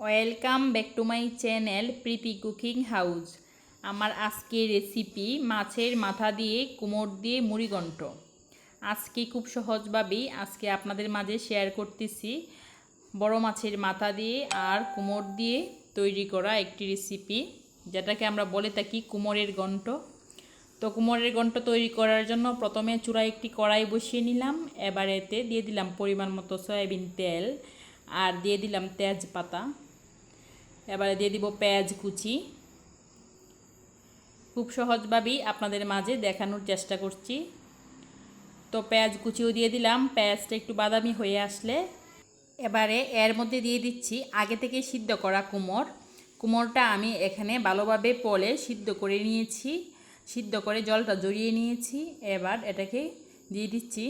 Welcome back to my channel Preeti cooking house. আমার আজকের recipe মাছের মাথা দিয়ে, কুমোর দিয়ে মুড়িঘণ্ট আজকে খুব সহজভাবেই আজকে আপনাদের মাঝে শেয়ার করতেছি বড় মাছের মাথা দিয়ে আর কুমোর দিয়ে তৈরি করা একটি রেসিপি যেটাকে আমরা বলে থাকি কুমোরের ঘণ্ট তো কুমোরের ঘণ্ট তৈরি করার জন্য প্রথমে চূড়ায় একটি কড়াই বসিয়ে নিলাম। এবার এতে দিয়ে দিলাম পরিমাণ মতো সয়াবিন তেল আর দিয়ে দিলাম তেজপাতা। এবারে দিয়ে দিব পেঁয়াজ কুচি। খুব সহজভাবেই আপনাদের মাঝে দেখানোর চেষ্টা করছি। তো পেঁয়াজ কুচিও দিয়ে দিলাম, পেঁয়াজটা একটু বাদামি হয়ে আসলে। এবারে এর মধ্যে দিয়ে দিচ্ছি আগে থেকে সিদ্ধ করা কুমোর। কুমোরটা আমি এখানে ভালোভাবে পলে সিদ্ধ করে নিয়েছি, সিদ্ধ করে জলটা জড়িয়ে নিয়েছি। এবার এটাকে দিয়ে দিচ্ছি।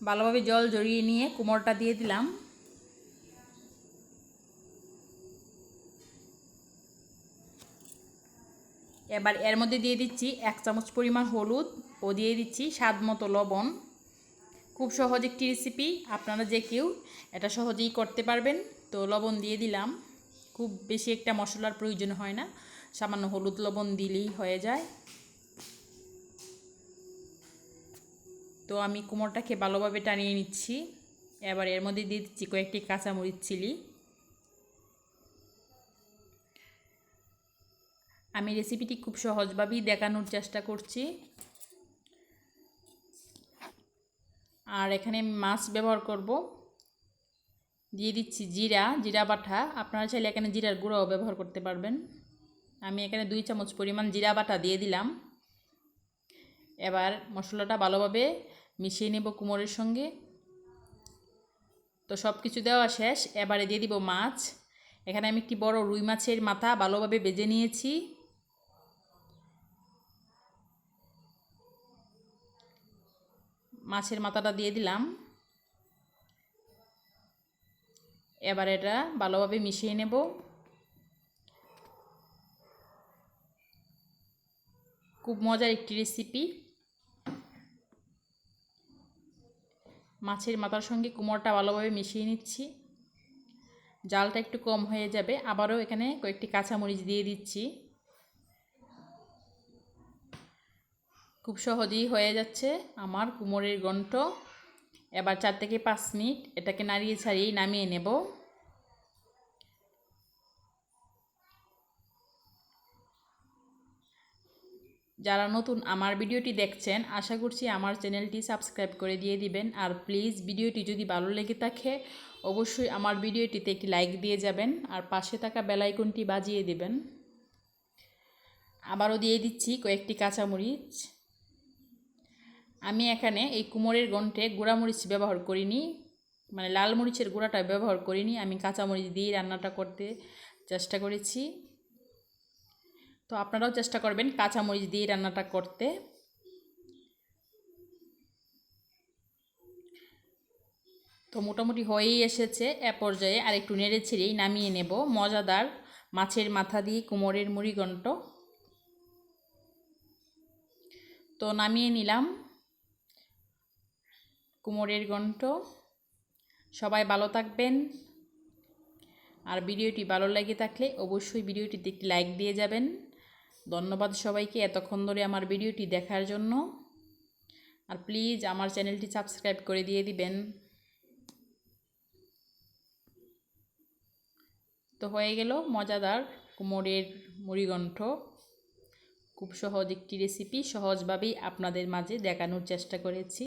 ভালোভাবে জল জড়িয়ে নিয়ে কুমোরটা দিয়ে দিলাম। এবার এর মধ্যে দিয়ে দিচ্ছি এক চামচ পরিমাণ হলুদ ও দিয়ে দিচ্ছি স্বাদ মতো লবণ। খুব সহজ একটি রেসিপি আপনারা যে কেউ এটা সহজেই করতে পারবেন। তো লবণ দিয়ে দিলাম। খুব বেশি একটা মশলার প্রয়োজন হয় না, সামান্য হলুদ লবণ দিলেই হয়ে যায়। তো আমি কুমোরটাকে ভালোভাবে টানিয়ে নিচ্ছি। এবার এর মধ্যে দিয়ে দিচ্ছি কয়েকটি কাঁচামরিচ, চিলি। আমি রেসিপিটি খুব সহজভাবেই দেখানোর চেষ্টা করছি। আর এখানে মাছ ব্যবহার করব। দিয়ে দিচ্ছি জিরা জিরা বাটা। আপনারা চাইলে এখানে জিরার গুঁড়োও ব্যবহার করতে পারবেন। আমি এখানে দুই চামচ পরিমাণ জিরা বাটা দিয়ে দিলাম। এবার মশলাটা ভালোভাবে মিশিয়ে নেব কুমোরের সঙ্গে। তো সব কিছু দেওয়া শেষ। এবারে দিয়ে দিব মাছ। এখানে আমি একটি বড় রুই মাছের মাথা ভালোভাবে বেজে নিয়েছি। মাছের মাথাটা দিয়ে দিলাম। এবার এটা ভালোভাবে মিশিয়ে নেব। খুব মজার একটি রেসিপি মাছের মাথার সঙ্গে কুমড়টা ভালোভাবে মিশিয়ে নিচ্ছি। জালটা একটু কম হয়ে যাবে। আবারও এখানে কয়েকটি কাঁচামরিচ দিয়ে দিচ্ছি। খুব সহজেই হয়ে যাচ্ছে আমার কুমোরের গন্ট এবার চার থেকে পাঁচ মিনিট এটাকে নাড়িয়ে ছাড়িয়ে নামিয়ে নেব। যারা নতুন আমার ভিডিওটি দেখছেন, আশা করছি আমার চ্যানেলটি সাবস্ক্রাইব করে দিয়ে দিবেন। আর প্লিজ ভিডিওটি যদি ভালো লেগে থাকে, অবশ্যই আমার ভিডিওটিতে একটি লাইক দিয়ে যাবেন আর পাশে থাকা বেলাইকনটি বাজিয়ে দেবেন। আবারও দিয়ে দিচ্ছি কয়েকটি কাঁচামরিচ। আমি এখানে এই কুমোরের গন্ঠে গুঁড়ামরিচ ব্যবহার করিনি মানে লাল মরিচের গুঁড়াটা ব্যবহার করিনি, আমি কাঁচামরিচ দিয়ে রান্নাটা করতে চেষ্টা করেছি। তো আপনারাও চেষ্টা করবেন কাঁচামরিচ দিয়ে রান্নাটা করতে। তো মোটামুটি হয়েই এসেছে, এ পর্যায়ে আর একটু নেড়ে ছেড়েই নামিয়ে নেব মজাদার মাছের মাথা দিয়ে কুমোরের মুড়িঘণ্ট। তো নামিয়ে নিলাম। কুমোরের ঘণ্ট সবাই ভালো থাকবেন। আর ভিডিওটি ভালো লেগে থাকলে অবশ্যই ভিডিওটিতে একটি লাইক দিয়ে যাবেন। ধন্যবাদ সবাইকে এতক্ষণ ধরে আমার ভিডিওটি দেখার জন্য। আর প্লিজ আমার চ্যানেলটি সাবস্ক্রাইব করে দিয়ে দিবেন। তো হয়ে গেল মজাদার কুমোরের মুড়িঘণ্ট। খুব সহজ একটি রেসিপি সহজভাবেই আপনাদের মাঝে দেখানোর চেষ্টা করেছি।